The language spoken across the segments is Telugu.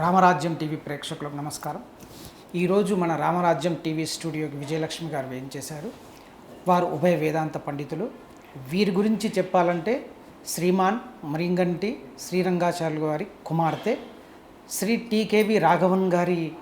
రామరాజ్యం టీవీ ప్రేక్షకులకు నమస్కారం. ఈరోజు మన రామరాజ్యం టీవీ స్టూడియోకి విజయలక్ష్మి గారు వేయించేశారు వారు ఉభయ వేదాంత పండితులు. వీరి గురించి చెప్పాలంటే శ్రీమాన్ మరింగంటి శ్రీరంగాచార్యులు గారి కుమార్తె శ్రీ టీకేవి రాఘవన్ గారి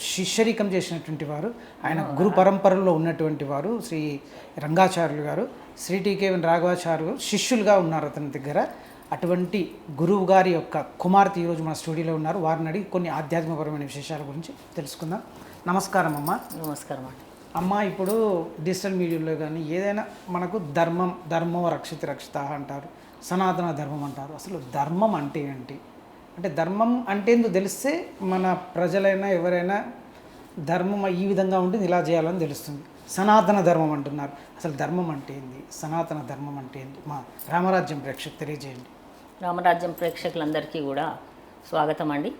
శిష్యరికం చేసినటువంటి వారు. ఆయన గురు పరంపరలో ఉన్నటువంటి వారు శ్రీ రంగాచార్యులు గారు. శ్రీ టీకేవి రాఘవాచార్యులు శిష్యులుగా ఉన్నారు అతని దగ్గర. అటువంటి గురువు గారి యొక్క కుమార్తె ఈరోజు మన స్టూడియోలో ఉన్నారు. వారిని అడిగి కొన్ని ఆధ్యాత్మికపరమైన విశేషాల గురించి తెలుసుకుందాం. నమస్కారం అమ్మ. నమస్కారం అండి. అమ్మ ఇప్పుడు డిజిటల్ మీడియాలో కానీ ఏదైనా మనకు ధర్మం ధర్మం రక్షిత రక్షిత అంటారు సనాతన ధర్మం అంటారు. అసలు ధర్మం అంటే ఏంటి? అంటే ధర్మం అంటే ఏందో తెలిస్తే మన ప్రజలైనా ఎవరైనా ధర్మం ఈ విధంగా ఉంటుంది ఇలా చేయాలని తెలుస్తుంది. సనాతన ధర్మం అంటున్నారు. అసలు ధర్మం అంటే ఏంది? సనాతన ధర్మం అంటే ఏంటి మా రామరాజ్యం ప్రేక్షకు తెలియజేయండి. రామరాజ్యం ప్రేక్షకులందరికీ కూడా స్వాగతం అండి.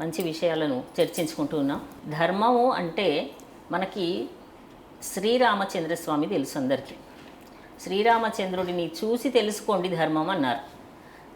మంచి విషయాలను చర్చించుకుంటూ ఉన్నాం. ధర్మము అంటే మనకి శ్రీరామచంద్ర స్వామి తెలుసు అందరికీ. శ్రీరామచంద్రుడిని చూసి తెలుసుకోండి ధర్మం అన్నారు.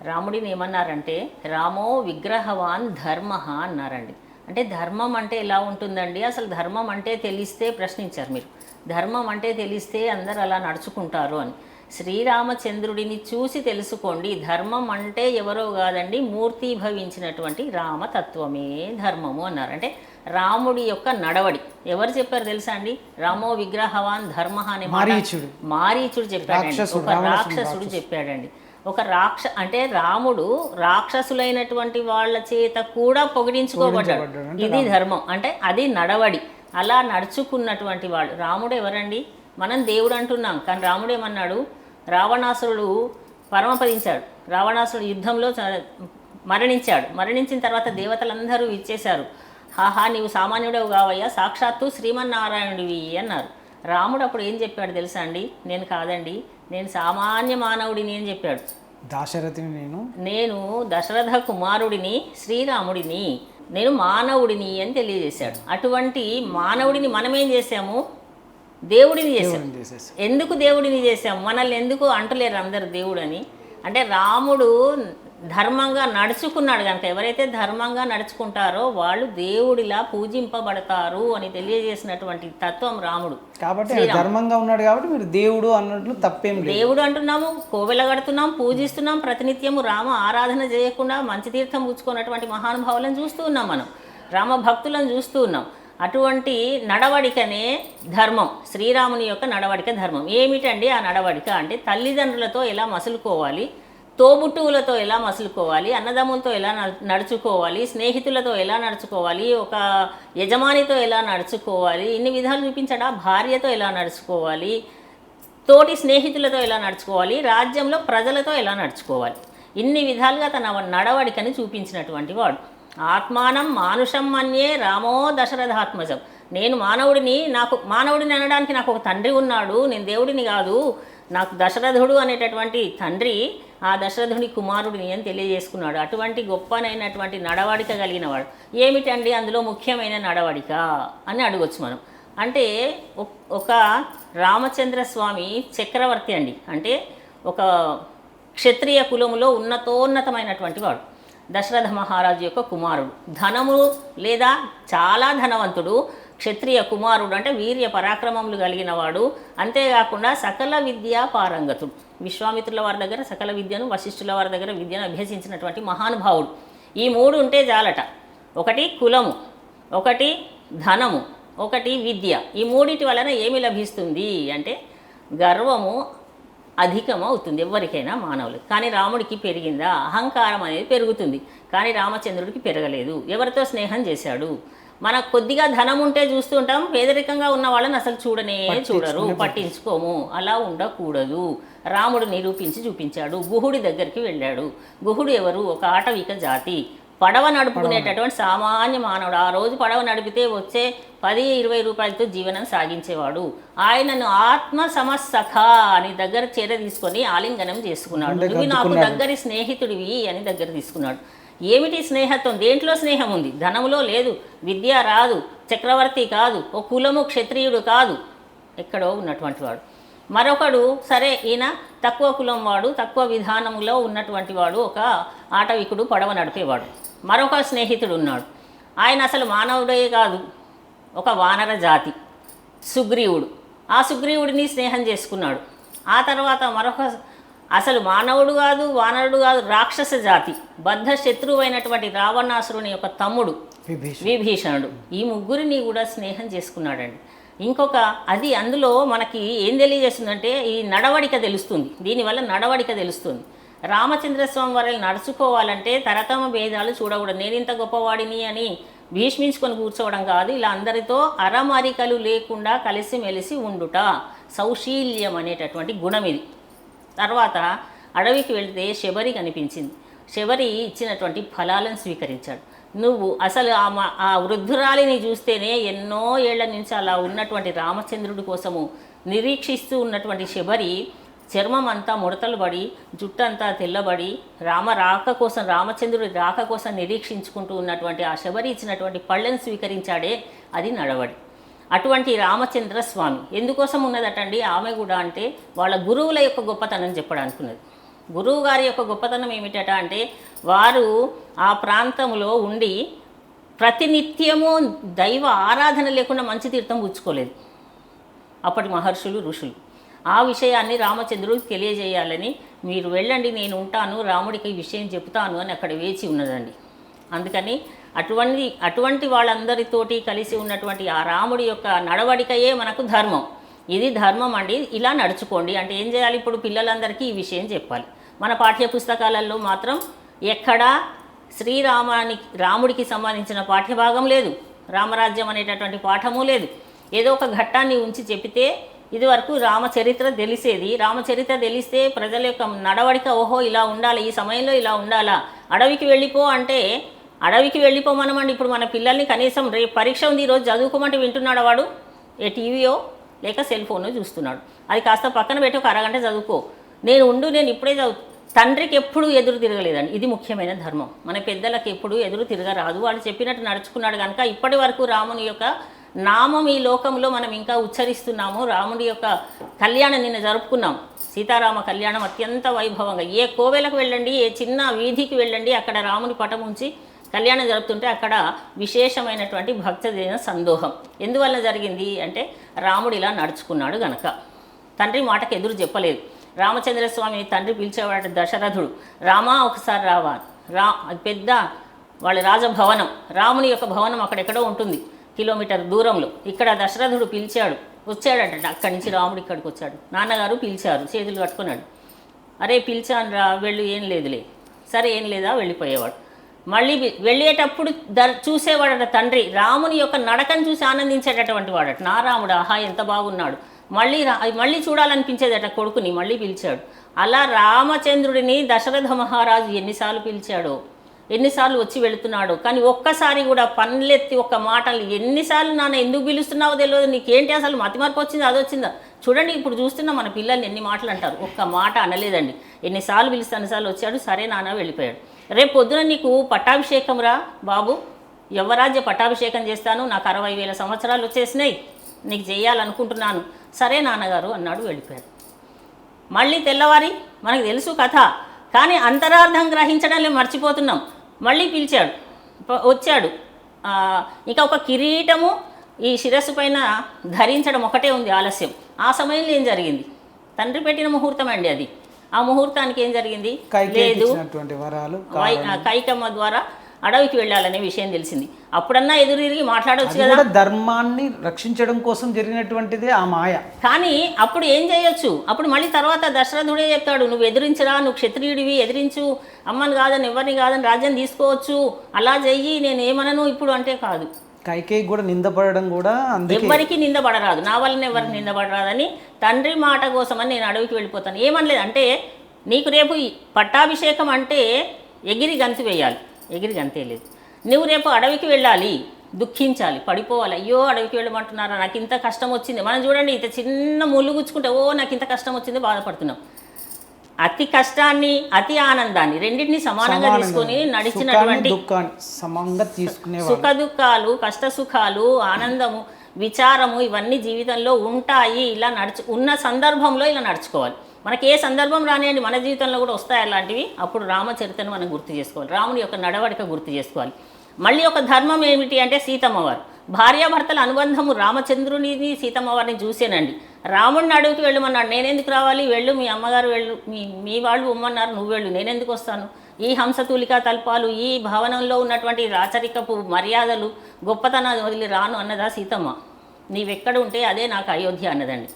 రాముడిని ఏమన్నారంటే రామో విగ్రహవాన్ ధర్మ అన్నారండి. అంటే ధర్మం అంటే ఎలా ఉంటుందండి? అసలు ధర్మం అంటే తెలిస్తే ప్రశ్నించారు మీరు. ధర్మం అంటే తెలిస్తే అందరు అలా నడుచుకుంటారు అని. శ్రీరామచంద్రుడిని చూసి తెలుసుకోండి. ధర్మం అంటే ఎవరో కాదండి మూర్తి భవించినటువంటి రామతత్వమే ధర్మము అన్నారు. అంటే రాముడి యొక్క నడవడి. ఎవరు చెప్పారు తెలుసా అండి? రామో విగ్రహవాన్ ధర్మ అనే మారీచుడు. మారీచుడు చెప్పాడండి. రాక్షసుడు, ఒక రాక్షసుడు. చెప్పాడండి. ఒక రాక్ష అంటే రాముడు రాక్షసులైనటువంటి వాళ్ళ చేత కూడా పొగిడించుకోబడ్డాడు. ఇది ధర్మం. అంటే అది నడవడి. అలా నడుచుకున్నటువంటి వాళ్ళు. రాముడు ఎవరండి? మనం దేవుడు అంటున్నాం. కానీ రాముడు ఏమన్నాడు? రావణాసురుడు పరమపదించాడు. రావణాసురుడు యుద్ధంలో మరణించాడు. మరణించిన తర్వాత దేవతలందరూ ఇచ్చేశారు హాహా నీవు సామాన్యుడవు కావయ్యా. సాక్షాత్తు శ్రీమన్నారాయణుడివి అన్నారు. రాముడు అప్పుడు ఏం చెప్పాడు తెలుసా అండి? నేను కాదండి నేను సామాన్య మానవుడిని అని చెప్పాడు. దాశరథిని నేను? నేను దశరథ కుమారుడిని శ్రీరాముడిని నేను మానవుడిని అని తెలియజేశాడు. అటువంటి మానవుడిని మనం ఏం చేశాము? దేవుడిని చేశాం. ఎందుకు దేవుడిని చేశాం? మనల్ని ఎందుకు అంటలేరు అందరు దేవుడని అంటే రాముడు ధర్మంగా నడుచుకున్నాడు కనుక ఎవరైతే ధర్మంగా నడుచుకుంటారో వాళ్ళు దేవుడిలా పూజింపబడతారు అని తెలియజేసినటువంటి తత్వం రాముడు. కాబట్టి ధర్మంగా ఉన్నాడు కాబట్టి మీరు దేవుడు అన్నట్లు తప్పేం దేవుడు అంటున్నాము కోవెల కడుతున్నాం పూజిస్తున్నాం ప్రతినిత్యము రామ ఆరాధన చేయకుండా మంచి తీర్థం పుచ్చుకున్నటువంటి మహానుభావులను చూస్తూ ఉన్నాం మనం. రామ భక్తులను చూస్తూ ఉన్నాం. అటువంటి నడవడికనే ధర్మం శ్రీరాముని యొక్క నడవడిక ధర్మం. ఏమిటండి ఆ నడవడిక? అంటే తల్లిదండ్రులతో ఎలా మసులుకోవాలి? తోబుట్టువులతో ఎలా మసులుకోవాలి అన్నదమ్ములతో ఎలా నడుచుకోవాలి స్నేహితులతో ఎలా నడుచుకోవాలి ఒక యజమానితో ఎలా నడుచుకోవాలి ఇన్ని విధాలు చూపించడా? భార్యతో ఎలా నడుచుకోవాలి తోటి స్నేహితులతో ఎలా నడుచుకోవాలి రాజ్యంలో ప్రజలతో ఎలా నడుచుకోవాలి. ఇన్ని విధాలుగా తన నడవడికని చూపించినటువంటి వాడు. ఆత్మానం మానుషం మన్యే రామో దశరథాత్మజం. నేను మానవుడిని నాకు మానవుడిని అనడానికి నాకు ఒక తండ్రి ఉన్నాడు నేను దేవుడిని కాదు నాకు దశరథుడు అనేటటువంటి తండ్రి ఆ దశరథుని కుమారుడిని అని తెలియజేసుకున్నాడు. అటువంటి గొప్పనైనటువంటి నడవడిక కలిగిన వాడు. ఏమిటండి అందులో ముఖ్యమైన నడవడిక? అని అడగొచ్చు మనం. అంటే ఒక రామచంద్ర స్వామి చక్రవర్తి అండి. అంటే ఒక క్షత్రియ కులములో ఉన్నతోన్నతమైనటువంటి వాడు. దశరథ మహారాజు యొక్క కుమారుడు. ధనము లేదా చాలా ధనవంతుడు. క్షత్రియ కుమారుడు అంటే వీర్య పరాక్రమములు కలిగినవాడు. అంతేకాకుండా సకల విద్యా పారంగతుడు విశ్వామిత్రుల వారి దగ్గర సకల విద్యను వశిష్ఠుల వారి దగ్గర విద్యను అభ్యసించినటువంటి మహానుభావుడు. ఈ మూడు ఉంటే చాలట ఒకటి కులము ఒకటి ధనము ఒకటి విద్య. ఈ మూడిటి వలన ఏమి లభిస్తుంది అంటే గర్వము అధికము అవుతుంది ఎవరికైనా మానవులు కానీ రాముడికి పెరిగిందా? అహంకారం అనేది పెరుగుతుంది. కానీ రామచంద్రుడికి పెరగలేదు. ఎవరితో స్నేహం చేశాడు? మనకు కొద్దిగా ధనం ఉంటే చూస్తూ ఉంటాం పేదరికంగా ఉన్న వాళ్ళని అసలు చూడనే చూడరు పట్టించుకోము. అలా ఉండకూడదు. రాముడు నిరూపించి చూపించాడు గుహుడి దగ్గరికి వెళ్ళాడు. గుహుడు ఎవరు? ఒక ఆటవిక జాతి. పడవ నడుపుకునేటటువంటి సామాన్య మానవుడు. ఆ రోజు పడవ నడిపితే వచ్చే పది ఇరవై రూపాయలతో జీవనం సాగించేవాడు. ఆయనను ఆత్మ సమస్సఖ అని దగ్గర చేర తీసుకొని ఆలింగనం చేసుకున్నాడు. నువ్వు నాకు. దగ్గరి స్నేహితుడివి అని దగ్గర తీసుకున్నాడు. ఏమిటి స్నేహత్వం? దేంట్లో స్నేహం ఉంది? ధనములో లేదు. విద్య రాదు. చక్రవర్తి కాదు. ఓ కులము క్షత్రియుడు కాదు. ఎక్కడో ఉన్నటువంటి వాడు. మరొకడు సరే ఈయన తక్కువ కులం వాడు తక్కువ విధానములో ఉన్నటువంటి వాడు ఒక ఆటవికుడు పడవ నడిపేవాడు. మరొక స్నేహితుడు ఉన్నాడు. ఆయన అసలు మానవుడే కాదు. ఒక వానర జాతి. సుగ్రీవుడు. ఆ సుగ్రీవుడిని స్నేహం చేసుకున్నాడు. ఆ తర్వాత మరొక అసలు మానవుడు కాదు వానరుడు కాదు రాక్షస జాతి. బద్ధ శత్రువు అయినటువంటి రావణాసురుని యొక్క తమ్ముడు విభీషణ విభీషణుడు. ఈ ముగ్గురిని కూడా స్నేహం చేసుకున్నాడండి. ఇంకొక అది అందులో మనకి ఏం తెలియజేస్తుందంటే ఈ నడవడిక తెలుస్తుంది. దీనివల్ల నడవడిక తెలుస్తుంది. రామచంద్ర స్వామి వారిని నడుచుకోవాలంటే తరతమ భేదాలు చూడకూడదు. నేను ఇంత గొప్పవాడిని అని భీష్మించుకొని కూర్చోవడం కాదు. ఇలా అందరితో అరమరికలు లేకుండా కలిసిమెలిసి ఉండుట సౌశీల్యం అనేటటువంటి గుణం ఇది. తర్వాత అడవికి వెళితే శబరి కనిపించింది. శబరి ఇచ్చినటువంటి ఫలాలను స్వీకరించాడు. నువ్వు అసలు ఆ మా ఆ వృద్ధురాలిని చూస్తేనే ఎన్నో ఏళ్ళ నుంచి అలా ఉన్నటువంటి రామచంద్రుడి కోసము నిరీక్షిస్తూ ఉన్నటువంటి శబరి చర్మం అంతా ముడతలు పడి జుట్టంతా తెల్లబడి రామ రాక కోసం రామచంద్రుడి రాక కోసం నిరీక్షించుకుంటూ ఉన్నటువంటి ఆ శబరి ఇచ్చినటువంటి పళ్ళను స్వీకరించాడే అది నడవడి. అటువంటి రామచంద్ర స్వామి. ఎందుకోసం ఉన్నదటండి? ఆమె కూడా అంటే వాళ్ళ గురువుల యొక్క గొప్పతనం చెప్పడానికి ఉన్నది గురువు గారి యొక్క గొప్పతనం ఏమిటట అంటే వారు ఆ ప్రాంతంలో ఉండి ప్రతినిత్యము దైవ ఆరాధన లేకుండా మంచి తీర్థం పుచ్చుకోలేదు. అప్పటి మహర్షులు ఋషులు. ఆ విషయాన్ని రామచంద్రుడికి తెలియజేయాలని మీరు వెళ్ళండి నేను ఉంటాను రాముడికి ఈ విషయం చెప్తాను అని అక్కడ వేచి ఉన్నదండి. అందుకని అటువంటి అటువంటి వాళ్ళందరితోటి కలిసి ఉన్నటువంటి ఆ రాముడి యొక్క నడవడికయే మనకు ధర్మం. ఇది ధర్మం అండి. ఇలా నడుచుకోండి. అంటే ఏం చేయాలి? ఇప్పుడు పిల్లలందరికీ ఈ విషయం చెప్పాలి. మన పాఠ్యపుస్తకాలలో మాత్రం ఎక్కడా శ్రీరామానికి రాముడికి సంబంధించిన పాఠ్యభాగం లేదు. రామరాజ్యం అనేటటువంటి పాఠము లేదు. ఏదో ఒక ఘట్టాన్ని ఉంచి చెబితే ఇదివరకు రామచరిత్ర తెలిసేది. రామచరిత్ర తెలిస్తే ప్రజల యొక్క నడవడిక ఓహో ఇలా ఉండాలి. ఈ సమయంలో ఇలా ఉండాలా? అడవికి వెళ్ళిపో అంటే అడవికి వెళ్ళిపోమనమండి. ఇప్పుడు మన పిల్లల్ని కనీసం రేపు పరీక్ష ఉంది ఈరోజు చదువుకోమంటే వింటున్నాడు వాడు? ఏ టీవీయో లేక సెల్ ఫోన్ చూస్తున్నాడు. అది కాస్త పక్కన పెట్టి ఒక అరగంట చదువుకో. నేను ఉండు నేను ఇప్పుడే చదువు తండ్రికి ఎప్పుడూ ఎదురు తిరగలేదండి. ఇది ముఖ్యమైన ధర్మం. మన పెద్దలకు ఎప్పుడూ ఎదురు తిరగరాదు. వాళ్ళు చెప్పినట్టు నడుచుకున్నాడు కనుక ఇప్పటి వరకు రాముని యొక్క నామం ఈ లోకంలో మనం ఇంకా ఉచ్చరిస్తున్నాము. రాముడి యొక్క కళ్యాణం నిన్న జరుపుకున్నాం. సీతారామ కళ్యాణం అత్యంత వైభవంగా. ఏ కోవెలకు వెళ్ళండి ఏ చిన్న వీధికి వెళ్ళండి అక్కడ రాముని పటం ఉంచి కళ్యాణం జరుపుతుంటే అక్కడ విశేషమైనటువంటి భక్తదైన సందోహం. ఎందువల్ల జరిగింది అంటే రాముడు ఇలా నడుచుకున్నాడు గనక. తండ్రి మాటకు ఎదురు చెప్పలేదు. రామచంద్రస్వామి తండ్రి పిలిచేవాడు దశరథుడు. రామా ఒకసారి రావా? రా అది పెద్ద వాళ్ళ రాజభవనం. రాముని యొక్క భవనం అక్కడెక్కడో ఉంటుంది. కిలోమీటర్ దూరంలో. ఇక్కడ దశరథుడు పిలిచాడు. వచ్చాడట. అక్కడి నుంచి రాముడు ఇక్కడికి వచ్చాడు. నాన్నగారు పిలిచారు. చేతులు కట్టుకున్నాడు. అరే పిలిచాను రా వెళ్ళు ఏం లేదులే. సరే ఏం లేదా? వెళ్ళిపోయేవాడు. మళ్ళీ వెళ్ళేటప్పుడు దర్ చూసేవాడట తండ్రి. రాముని యొక్క నడకను చూసి ఆనందించేటటువంటి వాడట. నా రాముడు ఆహా ఎంత బాగున్నాడు. మళ్ళీ రా మళ్ళీ చూడాలనిపించేదట కొడుకుని మళ్ళీ పిలిచాడు. అలా రామచంద్రుడిని దశరథ మహారాజు ఎన్నిసార్లు పిలిచాడో ఎన్నిసార్లు వచ్చి వెళుతున్నాడు కానీ ఒక్కసారి కూడా పనులెత్తి ఒక్క మాటలు ఎన్నిసార్లు నాన్న ఎందుకు పిలుస్తున్నావో తెలియదు నీకేంటి అసలు మతిమరపు వచ్చిందా అది వచ్చిందా? చూడండి ఇప్పుడు చూస్తున్నా మన పిల్లల్ని ఎన్ని మాటలు అంటారు. ఒక్క మాట అనలేదండి. ఎన్నిసార్లు పిలిస్తే అన్నిసార్లు వచ్చాడు. సరే నాన్న వెళ్ళిపోయాడు. రేపు పొద్దున నీకు పట్టాభిషేకం రా బాబు. యువరాజ్య పట్టాభిషేకం చేస్తాను. నాకు అరవై వేల సంవత్సరాలు వచ్చేసినాయి. నీకు చేయాలనుకుంటున్నాను. సరే నాన్నగారు అన్నాడు వెళ్ళిపోయాడు మళ్ళీ తెల్లవారి మనకు తెలుసు కథ. కానీ అంతరార్థం గ్రహించడంలో మర్చిపోతున్నాం. మళ్ళీ పిలిచాడు. వచ్చాడు. ఇంకా ఒక కిరీటము ఈ శిరస్సు పైన ధరించడం ఒకటే ఉంది ఆలస్యం. ఆ సమయంలో ఏం జరిగింది? తండ్రి పెట్టిన ముహూర్తం అండి అది. ఆ ముహూర్తానికి ఏం జరిగింది? లేదు. కైకమ్మ ద్వారా అడవికి వెళ్ళాలనే విషయం తెలిసింది. అప్పుడన్నా ఎదురు తిరిగి మాట్లాడవచ్చు కదా. ధర్మాన్ని రక్షించడం కోసం జరిగినటువంటిదే ఆ మాయ. కానీ అప్పుడు ఏం చేయొచ్చు? అప్పుడు మళ్ళీ తర్వాత దశరథుడే చెప్తాడు నువ్వు ఎదిరించరా నువ్వు క్షత్రియుడివి ఎదిరించు. అమ్మని కాదని ఎవరిని కాదని రాజ్యం తీసుకోవచ్చు. అలా చెయ్యి నేను ఏమనను? ఇప్పుడు అంటే కాదు. కైకేయి కూడా నిందపడడం కూడా ఎవరికి నిందపడరాదు. నా వలన ఎవరికి నిందపడరాదని తండ్రి మాట కోసమని నేను అడవికి వెళ్ళిపోతాను. ఏమనలేదు. అంటే నీకు రేపు పట్టాభిషేకం అంటే ఎగిరి గంతు వేయాలి. ఎగిరి గంతేయలేదు నువ్వు రేపు అడవికి వెళ్ళాలి. దుఃఖించాలి. పడిపోవాలి. అయ్యో అడవికి వెళ్ళమంటున్నారా? నాకు ఇంత కష్టం వచ్చింది. మనం చూడండి ఇంత చిన్న ముళ్ళు గుచ్చుకుంటే ఓ నాకు ఇంత కష్టం వచ్చింది బాధపడుతున్నాం. అతి కష్టాన్ని అతి ఆనందాన్ని రెండింటిని సమానంగా తీసుకొని నడిచినటువంటి సమంగా తీసుకునేవాడు. సుఖ దుఃఖాలు కష్ట సుఖాలు ఆనందము విచారము ఇవన్నీ జీవితంలో ఉంటాయి. ఇలా నడుచు ఉన్న సందర్భంలో ఇలా నడుచుకోవాలి. మనకి ఏ సందర్భం రానియండి మన జీవితంలో కూడా వస్తాయి అలాంటివి. అప్పుడు రామచరితను మనం గుర్తు చేసుకోవాలి. రాముని యొక్క నడవడిక గుర్తు చేసుకోవాలి. మళ్ళీ ఒక ధర్మం ఏమిటి అంటే సీతమ్మ వారు భార్యాభర్తల అనుబంధము రామచంద్రునిని సీతమ్మ వారిని చూసేనండి. రాముడిని అడుగుతూ వెళ్ళమన్నాడు నేనెందుకు రావాలి? వెళ్ళు మీ అమ్మగారు వెళ్ళు మీ మీ వాళ్ళు ఉమ్మన్నారు నువ్వు వెళ్ళు నేనెందుకు వస్తాను? ఈ హంసతూలిక తల్పాలు ఈ భవనంలో ఉన్నటువంటి రాచరికపు మర్యాదలు గొప్పతనాన్ని వదిలి రాను అన్నదా సీతమ్మ? నీవెక్కడ ఉంటే అదే నాకు అయోధ్య అన్నదండి.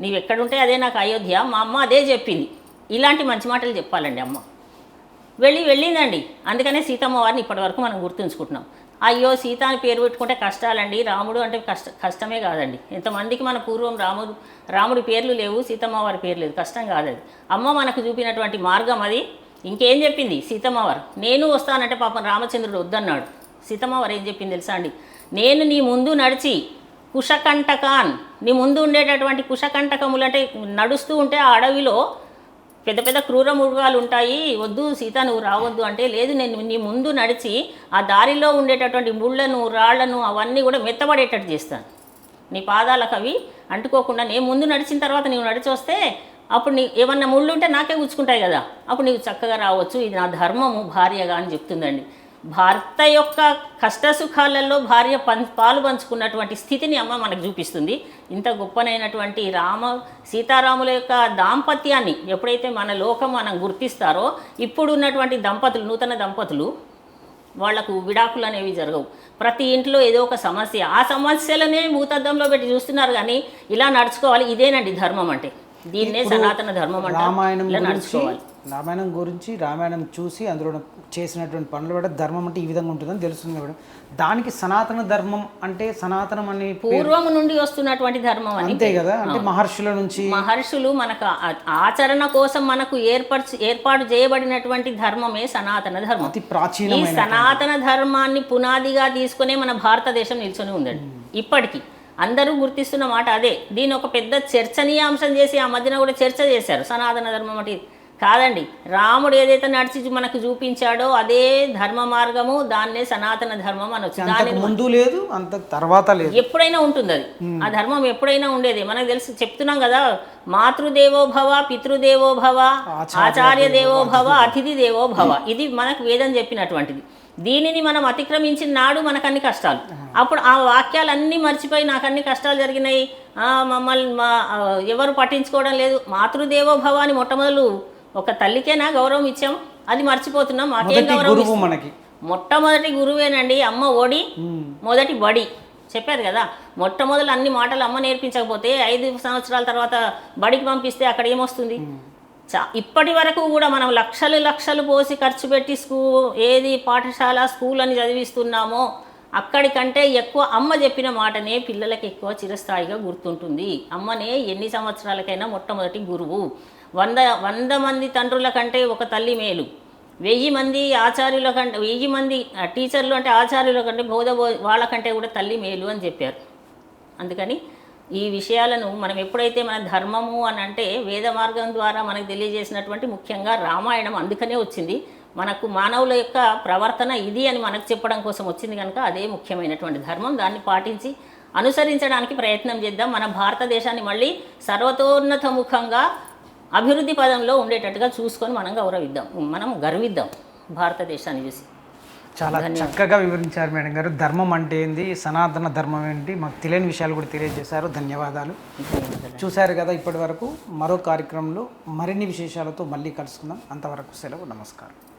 నీవెక్కడుంటే అదే నాకు అయోధ్య. మా అమ్మ అదే చెప్పింది. ఇలాంటి మంచి మాటలు చెప్పాలండి అమ్మ. వెళ్ళి వెళ్ళిందండి. అందుకనే సీతమ్మ వారిని ఇప్పటివరకు మనం గుర్తుంచుకుంటున్నాం. అయ్యో సీత అని పేరు పెట్టుకుంటే కష్టాలండి. రాముడు అంటే కష్ట కష్టమే కాదండి. ఎంతమందికి మన పూర్వం రాముడు రాముడి పేర్లు లేవు సీతమ్మ వారి పేరు లేదు. కష్టం కాదు అది అమ్మ మనకు చూపినటువంటి మార్గం అది. ఇంకేం చెప్పింది? సీతమ్మ వారు నేను వస్తానంటే పాపం రామచంద్రుడు వద్దన్నాడు. సీతమ్మ వారు ఏం చెప్పింది తెలుసా అండి? నేను నీ ముందు నడిచి కుషకంటకాన్ నీ ముందు ఉండేటటువంటి కుషకంటకములు అంటే నడుస్తూ ఉంటే ఆ అడవిలో పెద్ద పెద్ద క్రూర మృగాలు ఉంటాయి. వద్దు సీత నువ్వు రావద్దు అంటే లేదు. నేను నీ ముందు నడిచి ఆ దారిలో ఉండేటటువంటి ముళ్ళను రాళ్ళను అవన్నీ కూడా మెత్తబడేటట్టు చేస్తాను. నీ పాదాలకు అవి అంటుకోకుండా నేను ముందు నడిచిన తర్వాత నీవు నడిచి వస్తే అప్పుడు నీ ఏమన్నా ముళ్ళు ఉంటే నాకే గుచ్చుకుంటాయి కదా. అప్పుడు నీకు చక్కగా రావచ్చు. ఇది నా ధర్మము భార్యగా అని చెప్తుందండి. భర్త యొక్క కష్ట సుఖాలలో భార్య పం పాలు పంచుకున్నటువంటి స్థితిని అమ్మ మనకు చూపిస్తుంది. ఇంత గొప్పనైనటువంటి రామ సీతారాముల యొక్క దాంపత్యాన్ని ఎప్పుడైతే మన లోకం మనం గుర్తిస్తారో ఇప్పుడు ఉన్నటువంటి దంపతులు నూతన దంపతులు వాళ్ళకు విడాకులు అనేవి జరగవు. ప్రతి ఇంట్లో ఏదో ఒక సమస్య. ఆ సమస్యలనే భూతద్దంలో పెట్టి చూస్తున్నారు కానీ ఇలా నడుచుకోవాలి. ఇదేనండి ధర్మం అంటే. దీన్నే సనాతన ధర్మం అంటే ఇలా నడుచుకోవాలి. రామాయణం గురించి రామాయణం చూసి అందులో చేసినటువంటి పనులు కూడా ధర్మం అంటే ఈ విధంగా ఉంటుందని తెలుస్తుంది మేడం. దానికి సనాతన ధర్మం అంటే సనాతనం అనే పేరు పూర్వం నుండి వస్తున్నటువంటి ధర్మం అని అంతే కదా? అంటే మహర్షుల నుంచి మహర్షులు మనకు ఆచరణ కోసం మనకు ఏర్పరచు ఏర్పాటు చేయబడినటువంటి ధర్మమే సనాతన ధర్మం. అతి ఈ ప్రాచీనమైన సనాతన ధర్మాన్ని పునాదిగా తీసుకునే మన భారతదేశం నిల్చొని ఉందండి. ఇప్పటికీ అందరూ గుర్తిస్తున్న మాట అదే. దీని ఒక పెద్ద చర్చనీయాంశం చేసి ఆ మధ్యన కూడా చర్చ చేశారు. సనాతన ధర్మం అంటే. కాదండి రాముడు ఏదైతే నడిచి మనకు చూపించాడో అదే ధర్మ మార్గము దాన్నే సనాతన ధర్మం అనొచ్చు దాని ముందు లేదు అంత తర్వాత లేదు. ఎప్పుడైనా ఉంటుంది అది. ఆ ధర్మం ఎప్పుడైనా ఉండేది. మనకు తెలుసు చెప్తున్నాం కదా మాతృదేవో భవ పితృదేవో భవ ఆచార్య దేవో భవ అతిథి దేవో భవ. ఇది మనకు వేదం చెప్పినటువంటిది. దీనిని మనం అతిక్రమించిన నాడు మనకు అన్ని కష్టాలు. అప్పుడు ఆ వాక్యాలన్నీ మర్చిపోయి నాకు అన్ని కష్టాలు జరిగినాయి. ఆ, మమ్మల్ని ఎవరు పట్టించుకోవడం లేదు. మాతృదేవో భవ అని మొట్టమొదలు ఒక తల్లికేనా గౌరవం ఇచ్చాం అది మర్చిపోతున్నాం. మాకేం గౌరవం? మనకి. మొట్టమొదటి గురువేనండి అమ్మ ఒడి మొదటి బడి. చెప్పారు కదా? మొట్టమొదలు అన్ని మాటలు అమ్మ నేర్పించకపోతే ఐదు సంవత్సరాల తర్వాత బడికి పంపిస్తే అక్కడ ఏమొస్తుంది? చా ఇప్పటి వరకు కూడా మనం లక్షలు లక్షలు పోసి ఖర్చు పెట్టి స్కూ ఏది పాఠశాల స్కూల్ అని చదివిస్తున్నామో అక్కడికంటే ఎక్కువ అమ్మ చెప్పిన మాటనే పిల్లలకి ఎక్కువ చిరస్థాయిగా గుర్తుంటుంది. అమ్మనే ఎన్ని సంవత్సరాలకైనా మొట్టమొదటి గురువు. వంద వంద మంది తండ్రుల కంటే ఒక తల్లి మేలు. వెయ్యి మంది ఆచార్యుల కంటే వెయ్యి మంది టీచర్లు అంటే ఆచార్యుల కంటే బోధ వాళ్ళకంటే కూడా తల్లి మేలు అని చెప్పారు. అందుకని ఈ విషయాలను మనం ఎప్పుడైతే మన ధర్మము అని అంటే వేద మార్గం ద్వారా మనకు తెలియజేసినటువంటి ముఖ్యంగా రామాయణం అందుకనే వచ్చింది. మనకు మానవుల యొక్క ప్రవర్తన ఇది అని మనకు చెప్పడం కోసం వచ్చింది కనుక అదే ముఖ్యమైనటువంటి ధర్మం. దాన్ని పాటించి అనుసరించడానికి ప్రయత్నం చేద్దాం. మన భారతదేశాన్ని మళ్ళీ సర్వతోన్నత ముఖంగా అభివృద్ధి పదంలో ఉండేటట్టుగా చూసుకొని మనం గౌరవిద్దాం. మనం గర్విద్దాం భారతదేశాన్ని చూసి. చాలా చక్కగా వివరించారు మేడం గారు. ధర్మం అంటే ఏంది? సనాతన ధర్మం ఏంటి? మాకు తెలియని విషయాలు కూడా తెలియజేశారు. ధన్యవాదాలు. చూశారు కదా ఇప్పటి వరకు మరో కార్యక్రమంలో మరిన్ని విశేషాలతో మళ్ళీ కలుసుకుందాం. అంతవరకు సెలవు. నమస్కారం.